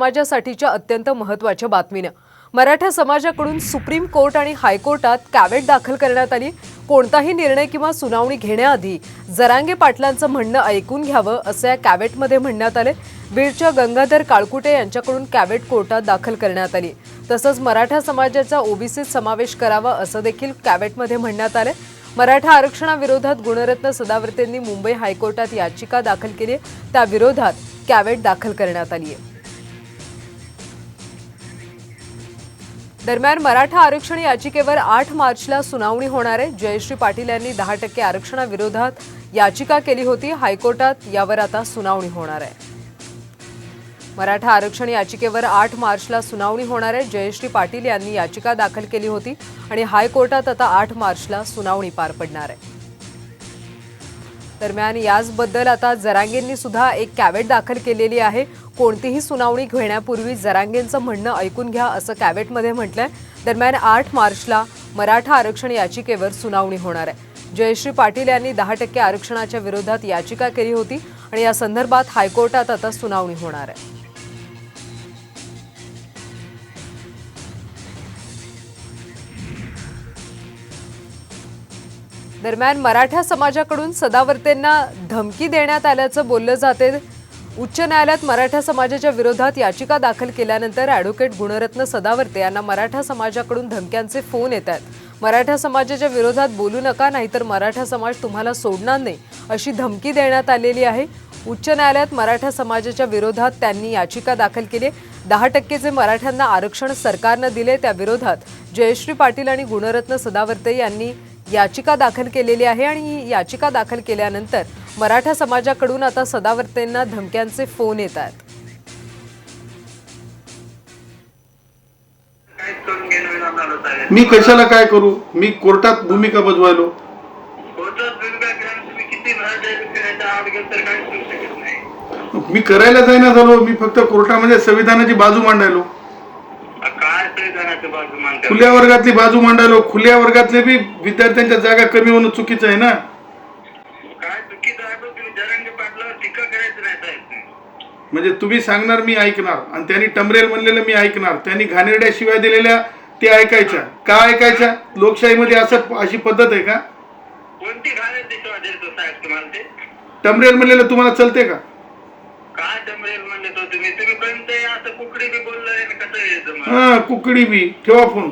समाजासाठीच्या अत्यंत महत्त्वाच्या बातमीनं. मराठा समाजाकडून सुप्रीम कोर्ट आणि हायकोर्टात कॅवेट दाखल करण्यात आली. कोणताही निर्णय किंवा सुनावणी घेण्याआधी जरांगे पाटलांचं म्हणणं ऐकून घ्यावं असं या कॅवेटमध्ये म्हणण्यात आले. बीडच्या गंगाधर काळकुटे यांच्याकडून कॅवेट कोर्टात दाखल करण्यात आली. तसंच मराठा समाजाचा ओबीसीत समावेश करावा असं देखील कॅवेटमध्ये म्हणण्यात आले. मराठा आरक्षणाविरोधात गुणरत्न सदावर्तेंनी मुंबई हायकोर्टात याचिका दाखल केली त्याविरोधात कॅवेट दाखल करण्यात आली आहे. दरम्यान मराठा आरक्षण याचिकेवर आठ मार्चला सुनावणी होणार आहे. जयश्री पाटील यांनी दहा टक्के आरक्षणाविरोधात याचिका केली होती. हायकोर्टात यावर आता सुनावणी होणार आहे. मराठा आरक्षण याचिकेवर आठ मार्चला सुनावणी होणार आहे. जयश्री पाटील यांनी याचिका दाखल केली होती आणि हायकोर्टात आता आठ मार्चला सुनावणी पार पडणार आहे. दरम्यान याचबद्दल आता जरांगेंनी सुद्धा एक कॅवेट दाखल केलेली आहे. कोणतीही सुनावणी घेण्यापूर्वी जरांगेंचं म्हणणं ऐकून घ्या असं कॅवेटमध्ये म्हटलंय. दरम्यान आठ मार्चला मराठा आरक्षण याचिकेवर सुनावणी होणार आहे. जयश्री पाटील यांनी दहा टक्के आरक्षणाच्या विरोधात याचिका केली होती आणि या संदर्भात हायकोर्टात आता सुनावणी होणार आहे. दरम्यान मराठा समाजाकडून सदावर्तेंना धमकी देण्यात आल्याचं बोललं जाते. उच्च न्यायालयात मराठा समाजाच्या विरोधात याचिका दाखल केल्यानंतर ॲडव्होकेट गुणरत्न सदावर्ते यांना मराठा समाजाकडून धमक्यांचे फोन येत आहेत. मराठा समाजाच्या विरोधात बोलू नका नाहीतर मराठा समाज तुम्हाला सोडणार नाही अशी धमकी देण्यात आलेली आहे. उच्च न्यायालयात मराठा समाजाच्या विरोधात त्यांनी याचिका दाखल केली दहा टक्के जे मराठ्यांना आरक्षण सरकारनं दिले त्या विरोधात जयश्री पाटील आणि गुणरत्न सदावर्ते यांनी याचिका दाखल केलेली आहे आणि ही याचिका दाखल केल्यानंतर मराठा समाजाकडून आता सदावर्तेंना धमक्यांचे फोन येत आहेत. मी कशाला काय करू? मी कोर्टात भूमिका बजवायलो. मी करायला जाईना झालो. मी फक्त कोर्टामध्ये संविधानाची बाजू मांडायलो आ, काय संविधानाचं बाजू मानतात खुल्या वर्गातली बाजू मांडायलो खुल्या वर्गातले बी विद्यार्थ्यांच्या जागा कमी होणं चुकीचं आहे ना? काय चुकीचं आहे पण तुम्ही जरंगे पाटलावर टीका करायचं नाही साहेब. म्हणजे तुम्ही सांगणार मी ऐकणार. आणि त्यांनी टमरेल म्हणलेलं मी ऐकणार. त्यांनी घाणेरड्या शिवाय दिलेल्या ते ऐकायच्या. का ऐकायच्या? लोकशाहीमध्ये असं अशी पद्धत आहे का? कोणती घालायची शिवाय देतो साहेब तुम्हाला ते? टमरेल म्हणलेलं तुम्हाला चलते का? काय टमरेल म्हणले तो तुम्ही? तुम्ही कोणतंही असं कुकडी बी बोललंय ಕುಕ್ಕಡಿ ಬಿ ಕೆವಾಪುನ್